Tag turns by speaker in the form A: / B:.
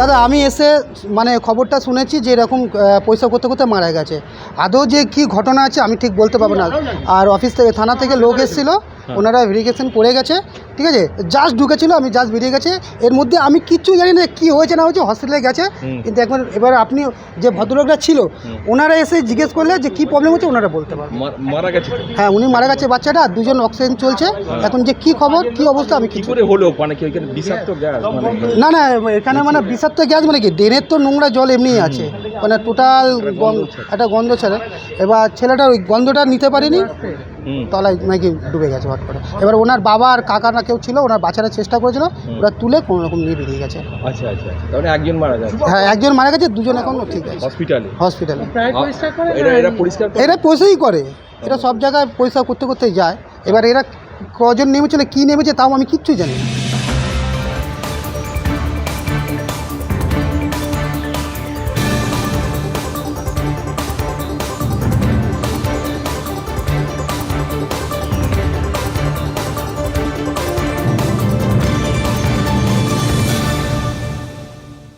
A: দাদা, আমি এসে মানে খবরটা শুনেছি যে এরকম পয়সা করতে করতে মারা গেছে। আদৌ যে কি ঘটনা আছে আমি ঠিক বলতে পারব না। আর অফিস থেকে, থানা থেকে লোক এসেছিল ওনারা ভেরিফিকেশন করে গেছে ঠিক আছে? জাস্ট ঢুকেছিল আমি জাস্ট বেরিয়ে গেছে। এর মধ্যে আমি কিচ্ছু জানি না কী হয়েছে না হয়েছে হসপিটালে গেছে। কিন্তু একবার এবার আপনি যে ভদ্রলোকরা ছিল ওনারা এসে জিজ্ঞেস করলে যে কী প্রবলেম হচ্ছে ওনারা বলতে পারবেন
B: মারা গেছে।
A: হ্যাঁ উনি মারা গেছে বাচ্চাটা দুজন অক্সিজেন চলছে। এখন যে কি খবর কি অবস্থা আমি
B: কি
A: কিছু
B: করে হলো? মানে কি বিষাক্ত গ্যাস? মানে
A: না না এখানে মানে বিষাক্ত গ্যাস মানে কি? ড্রেনের তো নোংরা জল এমনিই আছে। মানে টোটাল একটা গন্ধ ছেড়ে। এবার ছেলেটা ওই গন্ধটা নিতে পারেনি।
B: হুম।
A: তলায় নাকি ডুবে গেছে হট করে। এবার ওনার বাবা আর কাকা না কেউ ছিল ওনার বাচ্চারা চেষ্টা করেছিল ওরা তুলে কোনো রকম নিয়ে বেরিয়ে গেছে।
B: আচ্ছা আচ্ছা। তাহলে একজন মারা যাচ্ছে
A: হ্যাঁ একজন মারা গেছে দুজন এখন ঠিক আছে।
B: হসপিটালে?
A: হসপিটালে।
B: এরা এরা পরিষ্কার করে?
A: এরা পয়সাই করে। এরা সব জায়গায় পয়সা করতে করতে যায়। এবার এরা কজন নেমেছিল কী নেমেছে তাও আমি কিচ্ছু জানি না।